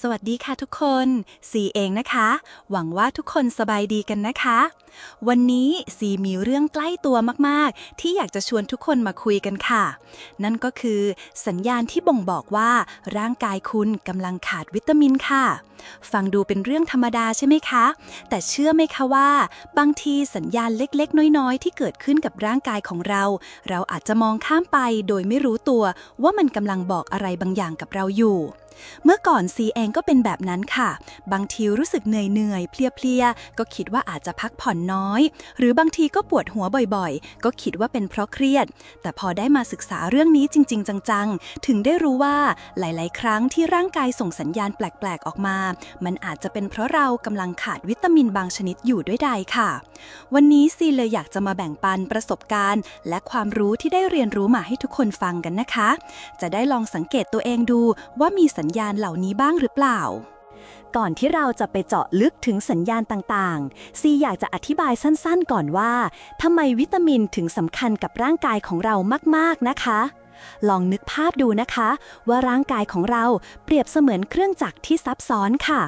สวัสดีค่ะทุกคน ซีเองนะคะ หวังว่าทุกคนสบายดีกันนะคะ วันนี้ซีมีเรื่องใกล้ตัวมากๆ ที่อยากจะชวนทุกคนมาคุยกันค่ะ นั่นก็คือ สัญญาณที่บ่งบอกว่าร่างกายคุณกำลังขาดวิตามินค่ะ ฟังดูเป็นเรื่องธรรมดาใช่ไหมคะ แต่เชื่อไหมคะว่า บางทีสัญญาณเล็กๆ น้อยๆ ที่เกิดขึ้นกับร่างกายของเรา เราอาจจะมองข้ามไปโดยไม่รู้ตัวว่ามันกำลังบอกอะไรบางอย่างกับเราอยู่เมื่อก่อนซีเองก็เป็นแบบนั้นค่ะ บางทีรู้สึกเหนื่อยเหนื่อยๆเพลียๆ ก็คิดว่าอาจจะพักผ่อนน้อย หรือบางทีก็ปวดหัวบ่อยๆ ก็คิดว่าเป็นเพราะเครียด แต่พอได้มาศึกษาเรื่องนี้จริง ๆ จังๆ ถึงได้รู้ว่าหลายๆ ครั้งที่ร่างกายส่งสัญญาณแปลกๆ ออกมามันอาจจะเป็นเพราะเรากำลังขาดวิตามินบางชนิดอยู่ด้วยใดค่ะ วันนี้ซีเลยอยากจะมาแบ่งปันประสบการณ์ และความรู้ที่ได้เรียนรู้มาให้ทุกคนฟังกันนะคะ จะได้ลองสังเกตตัวเองดูว่ามีสัญญาณเหล่านี้บ้างหรือเปล่าก่อนที่เราจะไปเจาะลึกถึงสัญญาณต่างๆ ซีอยากจะอธิบายสั้นๆ ก่อนว่าทำไมวิตามินถึงสำคัญกับร่างกายของเรามากๆนะคะ ลองนึกภาพดูนะคะ ว่าร่างกายของเราเปรียบเสมือนเครื่องจักรที่ซับซ้อนค่ะ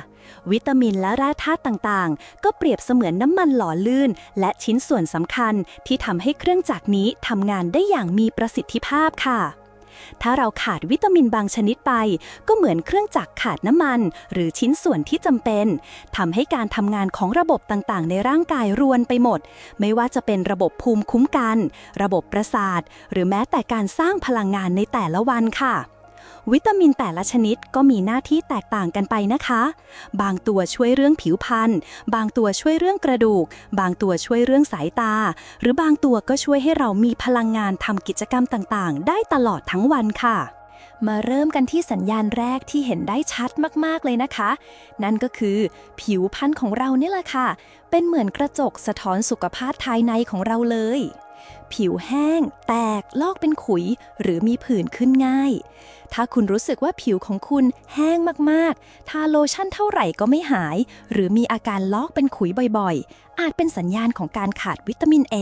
วิตามินและแร่ธาตุต่างๆ ก็เปรียบเสมือนน้ำมันหล่อลื่น และชิ้นส่วนสำคัญที่ทำให้เครื่องจักรนี้ทำงานได้อย่างมีประสิทธิภาพค่ะ ถ้าเราขาดวิตามินบางชนิดไป ก็เหมือนเครื่องจักรขาดน้ำมัน หรือชิ้นส่วนที่จำเป็นทำให้การทำงานของระบบต่างๆ ในร่างกายรวนไปหมด ไม่ว่าจะเป็นระบบภูมิคุ้มกัน ระบบประสาท หรือแม้แต่การสร้างพลังงานในแต่ละวันค่ะ วิตามินแต่ละชนิดก็มีหน้าที่แตกต่างกันไปนะคะ บางตัวช่วยเรื่องผิวพรรณ บางตัวช่วยเรื่องกระดูก บางตัวช่วยเรื่องสายตา หรือบางตัวก็ช่วยให้เรามีพลังงานทำกิจกรรมต่างๆ ได้ตลอดทั้งวันค่ะ มาเริ่มกันที่สัญญาณแรกที่เห็นได้ชัดมากๆเลยนะคะ นั่นก็คือ ผิวพรรณของเราเนี่ยแหละค่ะ เป็นเหมือนกระจกสะท้อนสุขภาพภายในของเราเลย ผิวแห้ง แตก ลอกเป็นขุย หรือมีผื่นขึ้นง่าย ถ้าคุณรู้สึกว่าผิวของคุณแห้งมากๆ ทาโลชั่นเท่าไหร่ก็ไม่หาย หรือมีอาการลอกเป็นขุยบ่อยๆ อาจเป็นสัญญาณของการขาดวิตามิน A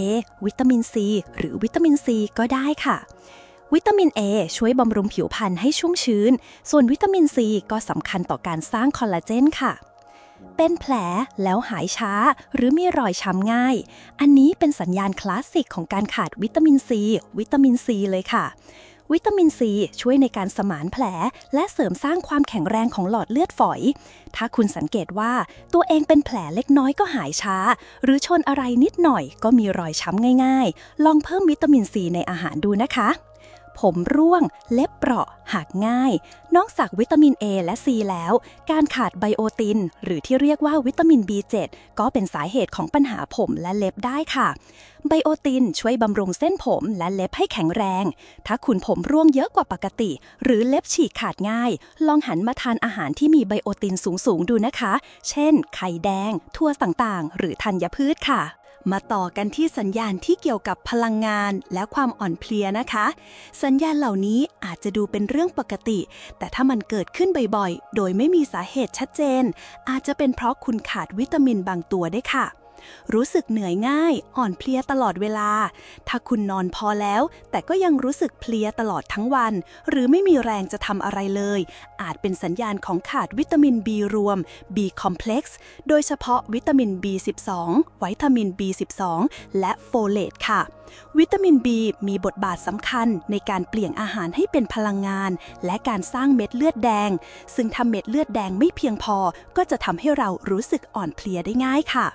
วิตามิน C หรือวิตามิน C ก็ได้ค่ะวิตามิน A ช่วยบำรุงผิวพรรณให้ชุ่มชื้น ส่วนวิตามิน C ก็สำคัญต่อการสร้างคอลลาเจนค่ะ เป็นแผลแล้วหายช้า หรือมีรอยช้ำง่าย อันนี้เป็นสัญญาณคลาสสิกของการขาดวิตามินซี วิตามินซีเลยค่ะ วิตามินซีช่วยในการสมานแผล และเสริมสร้างความแข็งแรงของหลอดเลือดฝอย ถ้าคุณสังเกตว่าตัวเองเป็นแผลเล็กน้อยก็หายช้า หรือชนอะไรนิดหน่อยก็มีรอยช้ำง่าย ๆ ลองเพิ่มวิตามินซีในอาหารดูนะคะ ผมร่วง เล็บเปราะหักง่าย นอกจากวิตามิน A และ C แล้ว การขาดไบโอติน หรือที่เรียกว่าวิตามิน B7 ก็เป็นสาเหตุของปัญหาผมและเล็บได้ค่ะ ไบโอตินช่วยบำรุงเส้นผมและเล็บให้แข็งแรง ถ้าคุณผมร่วงเยอะกว่าปกติ หรือเล็บฉีกขาดง่าย ลองหันมาทานอาหารที่มีไบโอตินสูงๆดูนะคะ เช่น ไข่แดงทั่วต่างๆ หรือธัญพืชค่ะ มาต่อกันที่สัญญาณที่เกี่ยวกับพลังงานและความอ่อนเพลียนะคะ สัญญาณเหล่านี้อาจจะดูเป็นเรื่องปกติ แต่ถ้ามันเกิดขึ้นบ่อยๆ โดยไม่มีสาเหตุชัดเจน อาจจะเป็นเพราะคุณขาดวิตามินบางตัวได้ค่ะ รู้สึกเหนื่อยง่าย อ่อนเพลียตลอดเวลา ถ้าคุณนอนพอแล้ว แต่ก็ยังรู้สึกเพลียตลอดทั้งวัน หรือไม่มีแรงจะทำอะไรเลย อาจเป็นสัญญาณของขาดวิตามิน B รวม B complex โดยเฉพาะวิตามิน B12 วิตามิน B12 และโฟเลตค่ะ วิตามิน B มีบทบาทสำคัญในการเปลี่ยนอาหารให้เป็นพลังงาน และการสร้างเม็ดเลือดแดง ซึ่งถ้าเม็ดเลือดแดงไม่เพียงพอ ก็จะทำให้เรารู้สึกอ่อนเพลียได้ง่ายค่ะ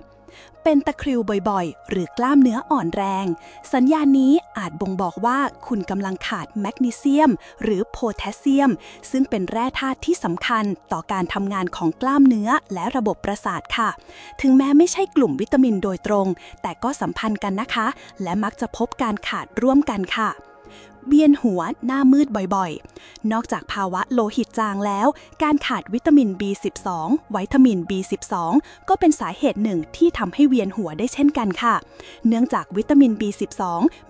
เป็นตะคริวบ่อยๆ หรือกล้ามเนื้ออ่อนแรง สัญญาณนี้อาจบ่งบอกว่าคุณกำลังขาดแมกนีเซียม หรือโพแทสเซียม ซึ่งเป็นแร่ธาตุที่สำคัญต่อการทำงานของกล้ามเนื้อและระบบประสาทค่ะ ถึงแม้ไม่ใช่กลุ่มวิตามินโดยตรง แต่ก็สัมพันธ์กันนะคะ และมักจะพบการขาดร่วมกันค่ะ เวียนหัวหน้ามืดบ่อยๆ นอกจากภาวะโลหิตจางแล้ว การขาดวิตามิน B12 วิตามิน B12 ก็เป็นสาเหตุหนึ่งที่ทำให้เวียนหัวได้เช่นกันค่ะ เนื่องจากวิตามิน B12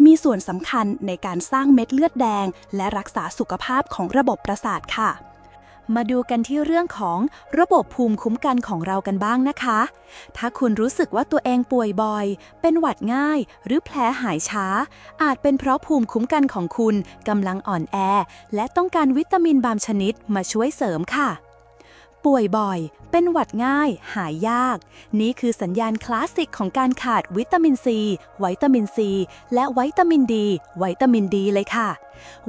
มีส่วนสำคัญในการสร้างเม็ดเลือดแดง และรักษาสุขภาพของระบบประสาทค่ะ มาดูกันที่เรื่องของระบบภูมิคุ้มกันของเรากันบ้างนะคะ ถ้าคุณรู้สึกว่าตัวเองป่วยบ่อย เป็นหวัดง่าย หรือแผลหายช้า อาจเป็นเพราะภูมิคุ้มกันของคุณกำลังอ่อนแอ และต้องการวิตามินบางชนิดมาช่วยเสริมค่ะ ป่วยบ่อย เป็นหวัดง่าย หายยาก นี่คือสัญญาณคลาสสิกของการขาดวิตามินซี วิตามินซี และวิตามินดี วิตามินดีเลยค่ะ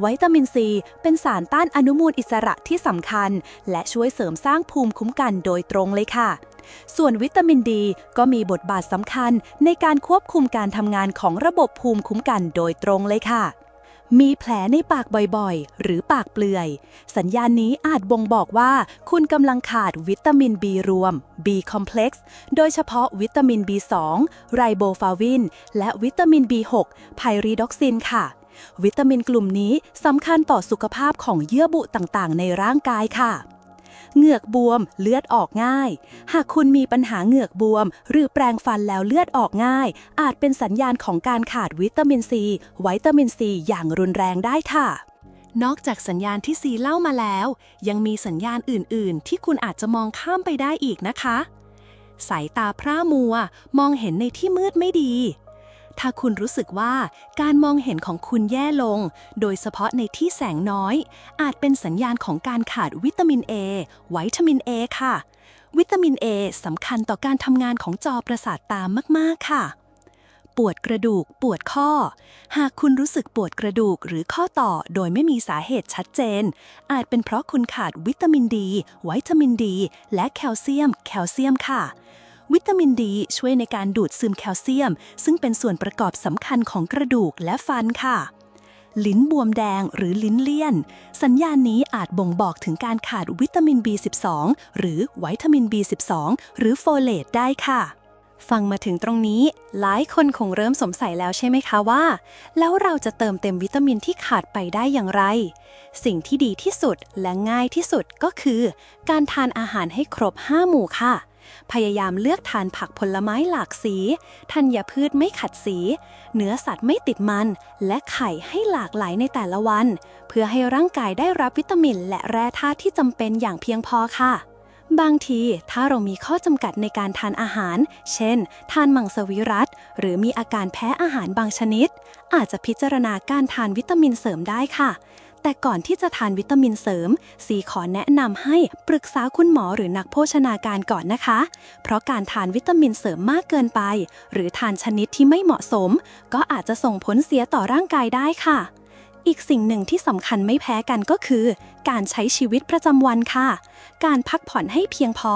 วิตามินซีเป็นสารต้านอนุมูลอิสระที่สำคัญ และช่วยเสริมสร้างภูมิคุ้มกันโดยตรงเลยค่ะส่วนวิตามินดีก็มีบทบาทสำคัญในการควบคุมการทำงานของระบบภูมิคุ้มกันโดยตรงเลยค่ะ มีแผลในปากบ่อยๆ หรือปากเปลื่อย สัญญาณนี้อาจบ่งบอกว่า คุณกำลังขาดวิตามิน B รวม B complex โดยเฉพาะวิตามิน B2 ไรโบฟาวิน และวิตามิน B6 ไพรีดอกซินค่ะ วิตามินกลุ่มนี้สำคัญต่อสุขภาพของเยื่อบุต่างๆ ในร่างกายค่ะ เหงือกบวม เลือดออกง่าย หากคุณมีปัญหาเหงือกบวม หรือแปรงฟันแล้วเลือดออกง่าย อาจเป็นสัญญาณของการขาดวิตามินซี วิตามินซีอย่างรุนแรงได้ค่ะ นอกจากสัญญาณที่ซีเล่ามาแล้ว ยังมีสัญญาณอื่น ๆ ที่คุณอาจจะมองข้ามไปได้อีกนะคะ สายตาพร่ามัว มองเห็นในที่มืดไม่ดี ถ้าคุณรู้สึกว่าการมองเห็นของคุณแย่ลง โดยเฉพาะในที่แสงน้อย อาจเป็นสัญญาณของการขาดวิตามิน A วิตามิน A ค่ะ วิตามิน A สำคัญต่อการทำงานของจอประสาทตามาก ๆ ค่ะ ปวดกระดูก ปวดข้อ หากคุณรู้สึกปวดกระดูกหรือข้อต่อโดยไม่มีสาเหตุชัดเจน อาจเป็นเพราะคุณขาดวิตามินดีวิตามินดี และแคลเซียม แคลเซียมค่ะ วิตามินดีช่วยในการดูดซึมแคลเซียม ซึ่งเป็นส่วนประกอบสำคัญของกระดูกและฟันค่ะ ลิ้นบวมแดงหรือลิ้นเลี่ยน สัญญาณนี้อาจบ่งบอกถึงการขาดวิตามิน B12 หรือวิตามิน B12 หรือโฟเลตได้ค่ะฟังมาถึงตรงนี้ หลายคนคงเริ่มสงสัยแล้วใช่ไหมคะว่า แล้วเราจะเติมเต็มวิตามินที่ขาดไปได้อย่างไร สิ่งที่ดีที่สุดและง่ายที่สุดก็คือ การทานอาหารให้ครบ 5 หมู่ค่ะ พยายามเลือกทานผักผลไม้หลากสี ธัญพืชไม่ขัดสี เนื้อสัตว์ไม่ติดมัน และไข่ให้หลากหลายในแต่ละวัน เพื่อให้ร่างกายได้รับวิตามิน และแร่ธาตุที่จำเป็นอย่างเพียงพอค่ะบางทีถ้าเรามีข้อจำกัดในการทานอาหาร เช่น ทานมังสวิรัตหรือมีอาการแพ้อาหารบางชนิด อาจจะพิจารณาการทานวิตามินเสริมได้ค่ะ แต่ก่อนที่จะทานวิตามินเสริมซีขอแนะนำให้ปรึกษาคุณหมอหรือนักโภชนาการก่อนนะคะ เพราะการทานวิตามินเสริมมากเกินไป หรือทานชนิดที่ไม่เหมาะสม ก็อาจจะส่งผลเสียต่อร่างกายได้ค่ะ อีกสิ่งหนึ่งที่สำคัญไม่แพ้กันก็คือ การใช้ชีวิตประจำวันค่ะ การพักผ่อนให้เพียงพอ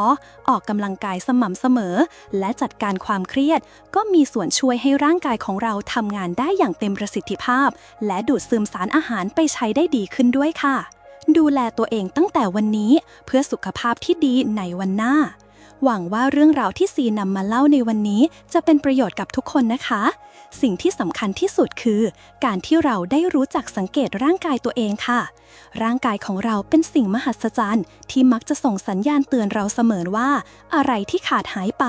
ออกกำลังกายสม่ำเสมอ และจัดการความเครียด ก็มีส่วนช่วยให้ร่างกายของเราทำงานได้อย่างเต็มประสิทธิภาพ และดูดซึมสารอาหารไปใช้ได้ดีขึ้นด้วยค่ะ ดูแลตัวเองตั้งแต่วันนี้ เพื่อสุขภาพที่ดีในวันหน้า หวังว่าเรื่องราวที่ซีนำมาเล่าในวันนี้ จะเป็นประโยชน์กับทุกคนนะคะ สิ่งที่สำคัญที่สุดคือ การที่เราได้รู้จักสังเกตร่างกายตัวเองค่ะ ร่างกายของเราเป็นสิ่งมหัศจรรย์ ที่มักจะส่งสัญญาณเตือนเราเสมอว่า อะไรที่ขาดหายไป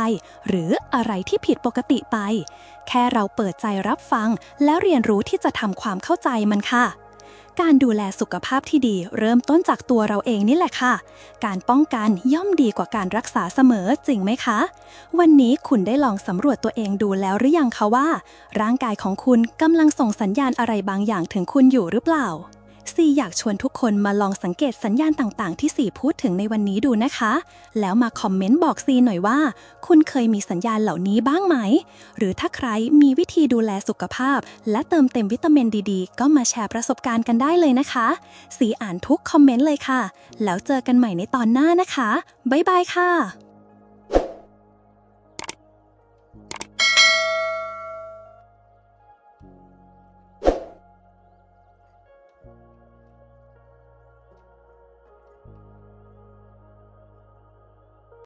หรืออะไรที่ผิดปกติไป แค่เราเปิดใจรับฟัง และเรียนรู้ที่จะทำความเข้าใจมันค่ะ การดูแลสุขภาพที่ดี เริ่มต้นจากตัวเราเองนี่แหละค่ะ การป้องกันย่อมดีกว่าการรักษาเสมอจริงไหมคะ วันนี้คุณได้ลองสำรวจตัวเองดูแล้วหรือยังคะว่า ร่างกายของคุณกำลังส่งสัญญาณอะไรบางอย่างถึงคุณอยู่หรือเปล่า ซีอยากชวนทุกคนมาลองสังเกตสัญญาณต่างๆ ที่ซีพูดถึงในวันนี้ดูนะคะ แล้วมาคอมเมนต์บอกซีหน่อยว่า คุณเคยมีสัญญาณเหล่านี้บ้างไหม หรือถ้าใครมีวิธีดูแลสุขภาพ และเติมเต็มวิตามินดีๆ ก็มาแชร์ประสบการณ์กันได้เลยนะคะซีอ่านทุกคอมเมนต์เลยค่ะ แล้วเจอกันใหม่ในตอนหน้านะคะบ๊ายบายค่ะ